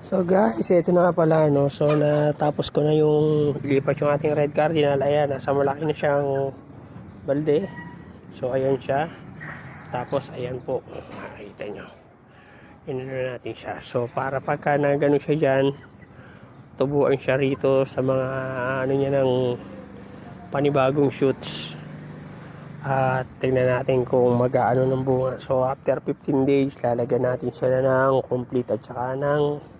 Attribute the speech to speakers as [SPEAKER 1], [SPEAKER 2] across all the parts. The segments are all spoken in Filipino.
[SPEAKER 1] So guys, ito na pala no. So natapos ko na yung lipat yung ating red cardinal. Ayan, nasa malaki na siyang balde. So ayan siya. Tapos ayan po, makikita nyo. Inano natin siya. So para pagka na ganun siya dyan, tubuan siya rito sa mga ano niya ng panibagong shoots. At tingnan natin kung mag-aano ng bunga. So after 15 days, lalagyan natin sila ng complete at saka ng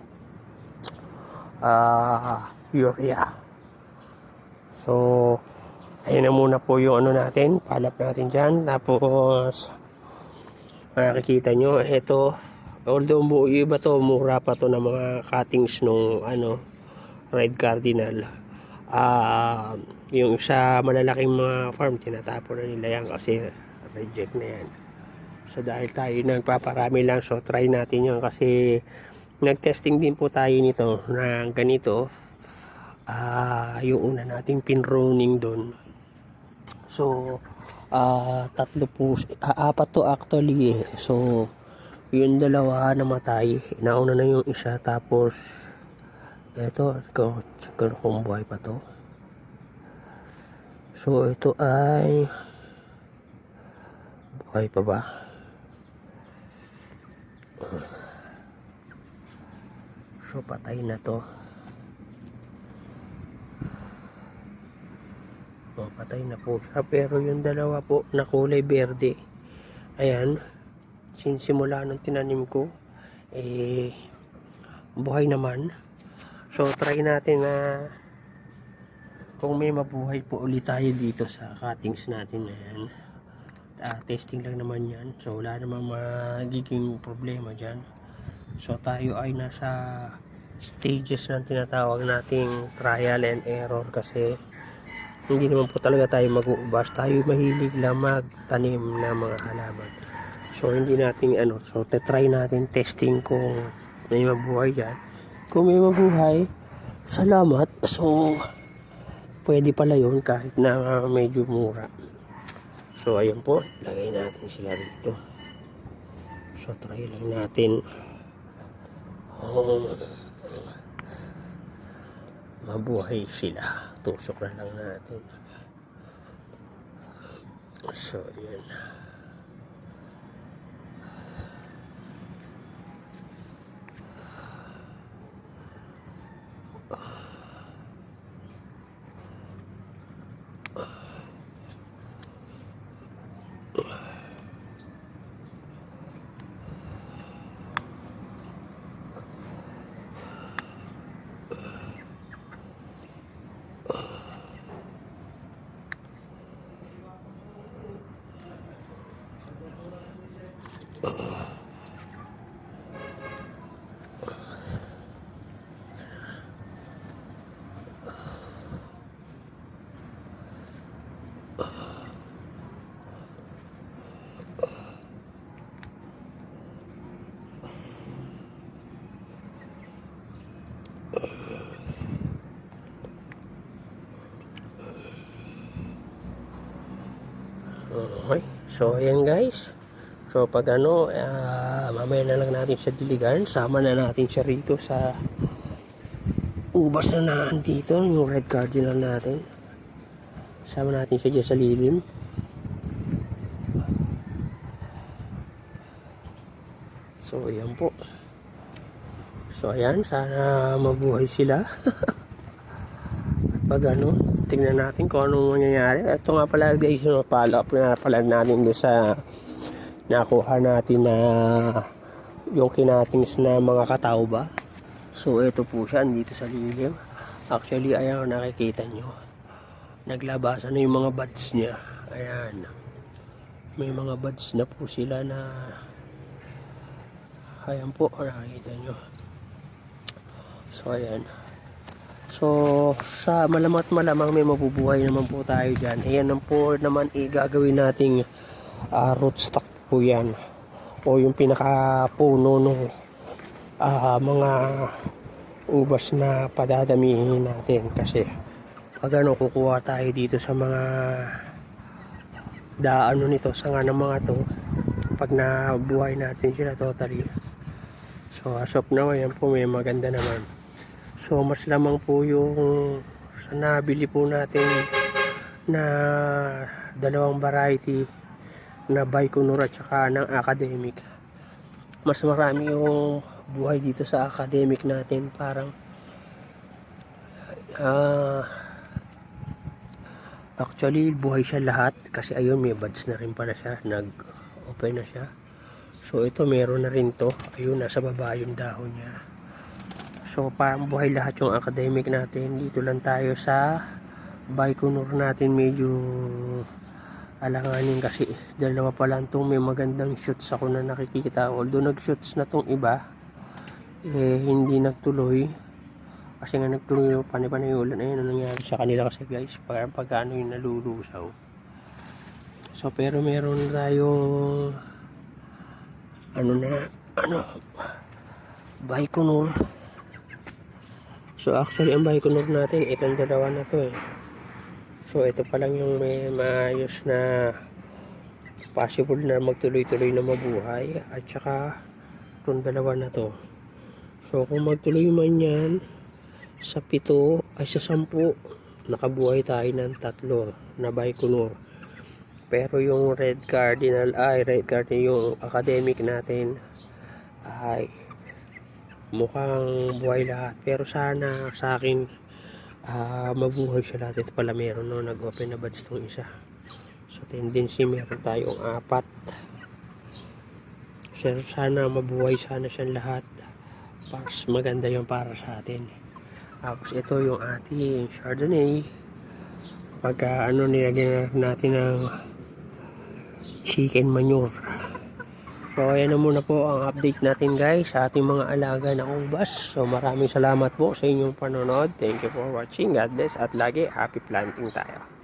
[SPEAKER 1] ah urea. So, ayun na muna po yung ano natin. Palap natin dyan. Tapos, makikita nyo, ito, although mu iba to, mura pa to ng mga cuttings nung ano, red cardinal. Ah, yung sa malalaking mga farm, tinatapon na nila yan kasi reject na yan. So dahil tayo nagpaparami lang, so try natin yun kasi nag-testing din po tayo nito na ganito. Ah, yung una nating pinroning doon. So, ah tatlo po, ah, apat to actually eh. So, yung dalawa namatay. Nauna na yung isa tapos eto, check ko kung buhay pa to. So, ito ay buhay pa ba? So, patay na to. O, patay na po siya. Pero yung dalawa po na kulay berde, ayan, sinsimula nung tinanim ko, eh, buhay naman. So, try natin na kung may mabuhay po ulit tayo dito sa cuttings natin na yan. Ah, testing lang naman yan. So, wala namang magiging problema dyan. So, tayo ay nasa stages ng tinatawag nating trial and error kasi hindi naman po talaga tayo mag-uubas. Tayo mahilig lang magtanim ng mga halaman. So, hindi natin ano, so, try natin testing kung may mabuhay dyan. Kung may mabuhay, salamat. So, pwede pala yun kahit na medyo mura. So, ayun po. Lagay natin sila dito. So, try lang natin. Oh, mabuhay sila. Tusok na lang natin. So, yan. Okay. So, ayan guys. So, pag ano, ah, mamaya na lang natin siya diligan. Sama na natin siya rito sa ubas na nandito, yung red cardinal natin. Sama natin siya dyan sa lilim. So, ayan po. So, ayan. Sana mabuhay sila. pag ano, tingnan natin kung anong mangyayari. Ito nga pala guys, yung follow up na pala natin doon sa nakuha natin na yung kinatings na mga katao ba. So ito po siya, dito sa lilim. Actually, ayan nakikita nyo. Naglabasan na yung mga buds niya. Ayan. May mga buds na po sila na ayan po, nakikita nyo. So ayan. So, sa malamat malamang may mabubuhay naman po tayo dyan. Ayan ang po naman igagawin nating ah, rootstock po yan. O yung pinaka-puno ng ah, mga ubas na padadamihin natin. Kasi pag ano, kukuha tayo dito sa mga daano nito, sa nga ng mga to, pag nabuhay natin sila totally. So as of now, ayan po may maganda naman. So mas lamang po yung sa nabili po natin na dalawang variety na Baikonur at saka ng academic. Mas marami yung buhay dito sa academic natin. Parang ah actually buhay siya lahat kasi ayun may buds na rin pala siya. Nag-open na siya. So ito meron na rin to. Ayun nasa baba yung dahon niya. So parang buhay lahat yung academic natin. Dito lang tayo sa Baikonur natin medyo alanganin kasi dalawa pa lang itong may magandang shoots ako na nakikita. Although nag-shoots na tong iba, eh hindi nagtuloy. Kasi nga nagtuloy yung panay-panay ulan. Ayun ang nangyari sa kanila kasi guys. Parang pagkano yung nalulusaw. So pero meron tayong ano na ano Baikonur. So actually ang Baikonur natin itong dalawa na to eh. So ito pa lang yung may maayos na possible na magtuloy-tuloy na mabuhay at saka itong dalawa na to. So kung magtuloy man yan sa pito ay sa sampu nakabuhay tayo ng tatlo na Baikonur. Pero yung red cardinal ay red cardinal yung academic natin ay mukhang buhay lahat. Pero sana sa akin ah mabuhay siya lahat. Ito pala meron no, nag-open na buds tong isa. So tendency meron tayong apat. So, sana mabuhay sana siyang lahat. Mas maganda yung para sa atin. Tapos ito yung ating Chardonnay. Pagka ano nilagyan natin ng chicken manure. So ayan na muna po ang update natin guys sa ating mga alaga na ubas. So maraming salamat po sa inyong panonood. Thank you for watching. God bless at lagi happy planting tayo.